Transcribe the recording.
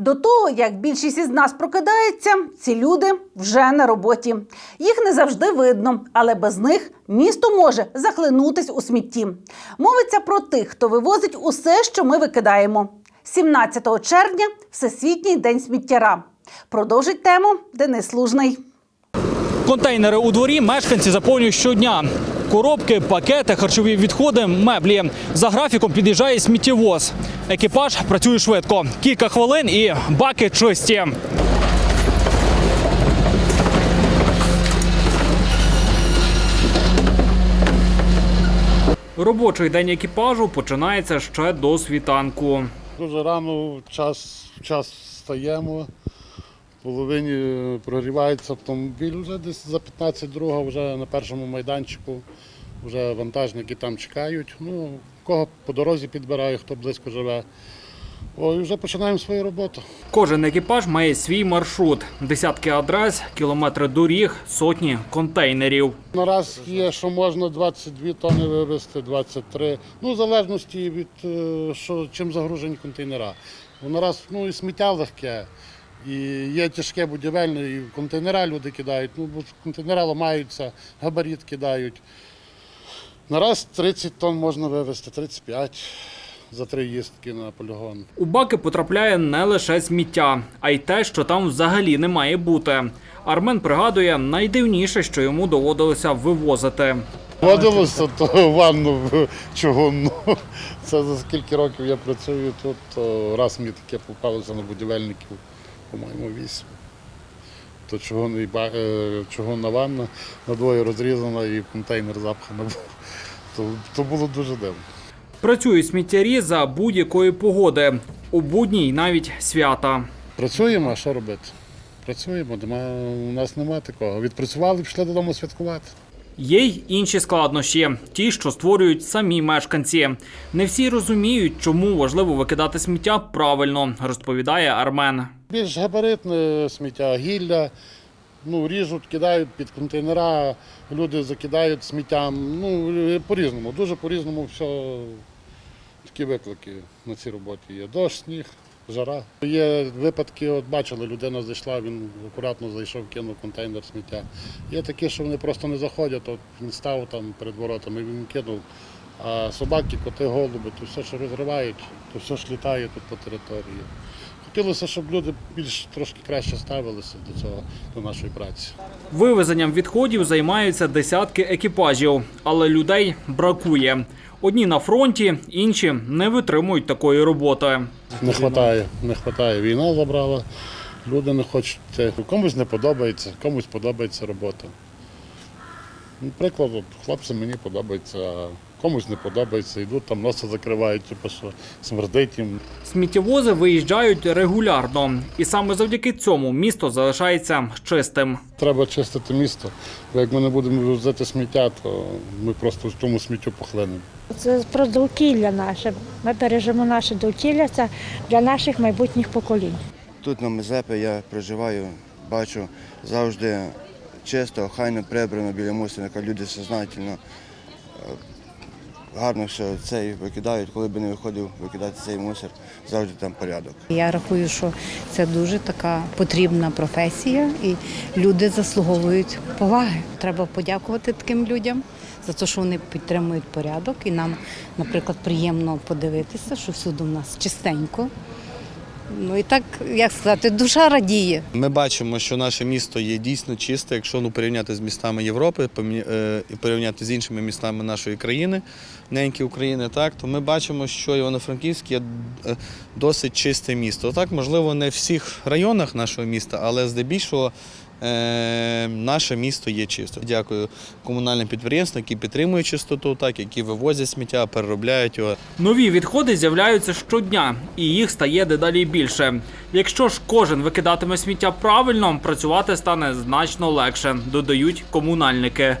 До того, як більшість із нас прокидається, ці люди вже на роботі. Їх не завжди видно, але без них місто може захлинутись у смітті. Мовиться про тих, хто вивозить усе, що ми викидаємо. 17 червня Всесвітній день сміттяра. Продовжить тему Денис Лужний. Контейнери у дворі мешканці заповнюють щодня. Коробки, пакети, харчові відходи, меблі. За графіком під'їжджає сміттєвоз. Екіпаж працює швидко. Кілька хвилин і баки чисті. Робочий день екіпажу починається ще до світанку. Дуже рано час, час встаємо, половині прогрівається автомобіль, вже десь за 15 друга вже на першому майданчику, вже вантажники там чекають. Ну, кого по дорозі підбирає, хто близько живе. О, і вже починаємо свою роботу. Кожен екіпаж має свій маршрут: десятки адрес, кілометри доріг, сотні контейнерів. Нараз є, що можна 22 тони вивезти, 23. Ну, в залежності від е, що, чим загружені контейнера. Нараз ну, і сміття легке, і є тяжке будівельне, і контейнера люди кидають. Ну, бо контейнера ламаються, габарит кидають. Нараз 30 тонн можна вивезти, 35 за три їздки на полігон. У баки потрапляє не лише сміття, а й те, що там взагалі не має бути. Армен пригадує найдивніше, що йому доводилося вивозити. Водилося то ванну в чугунну. Це за скільки років я працюю тут, то раз мені таке попалося на будівельників, по-моєму, вісім. То чугунний ба- е, чугунна ванна надвоє розрізана і контейнер запхана. був. То, то було дуже дивно. Працюють сміттярі за будь-якої погоди, у будні й навіть свята. Працюємо, а що робити? Працюємо, нема, у нас немає такого. Відпрацювали, пішли додому святкувати. Є й інші складнощі, ті, що створюють самі мешканці. Не всі розуміють, чому важливо викидати сміття правильно, розповідає Армен. Більш габаритне сміття, гілля, ну, ріжуть, кидають під контейнера, люди закидають сміттям. Ну, по-різному, дуже по-різному все. Такі виклики на цій роботі є. Дощ, сніг, жара. Є випадки, от бачили, людина зайшла, він акуратно зайшов, кинув контейнер сміття. Є такі, що вони просто не заходять, от він став там перед воротами, він кинув. А собаки, коти, голуби, то все, що розривають, то все ж літає тут по території. Хотілося, щоб люди більш трошки краще ставилися до цього, до нашої праці. Вивезенням відходів займаються десятки екіпажів, але людей бракує. Одні на фронті, інші не витримують такої роботи. Не вистачає, не вистачає. Війна забрала, люди не хочуть. Комусь не подобається, комусь подобається робота. Наприклад, от хлопцям мені подобається, комусь не подобається, йдуть там носа закривають, типу, що смердить їм. Сміттєвози виїжджають регулярно, і саме завдяки цьому місто залишається чистим. Треба чистити місто, бо як ми не будемо вивозити сміття, то ми просто в тому сміттю похлинемо. Це про довкілля наше. Ми бережемо наше довкілля це для наших майбутніх поколінь. Тут на Мезепі я проживаю, бачу завжди чисто, хайно прибрано біля мусорника, люди сознательно е, гарно що цей викидають, коли б не виходив викидати цей мусор, завжди там порядок. Я рахую, що це дуже така потрібна професія, і люди заслуговують поваги. Треба подякувати таким людям за те, що вони підтримують порядок. І нам, наприклад, приємно подивитися, що всюди в нас чистенько. Ну і так, як сказати, душа радіє. Ми бачимо, що наше місто є дійсно чисте, якщо ну, порівняти з містами Європи, е, і порівняти з іншими містами нашої країни, неньки України, так, то ми бачимо, що Івано-Франківськ є е, досить чисте місто. Так, можливо, не в всіх районах нашого міста, але здебільшого наше місто є чисто. Дякую комунальним підприємствам, які підтримують чистоту, так, які вивозять сміття, переробляють його. Нові відходи з'являються щодня, і їх стає дедалі більше. Якщо ж кожен викидатиме сміття правильно, працювати стане значно легше, додають комунальники.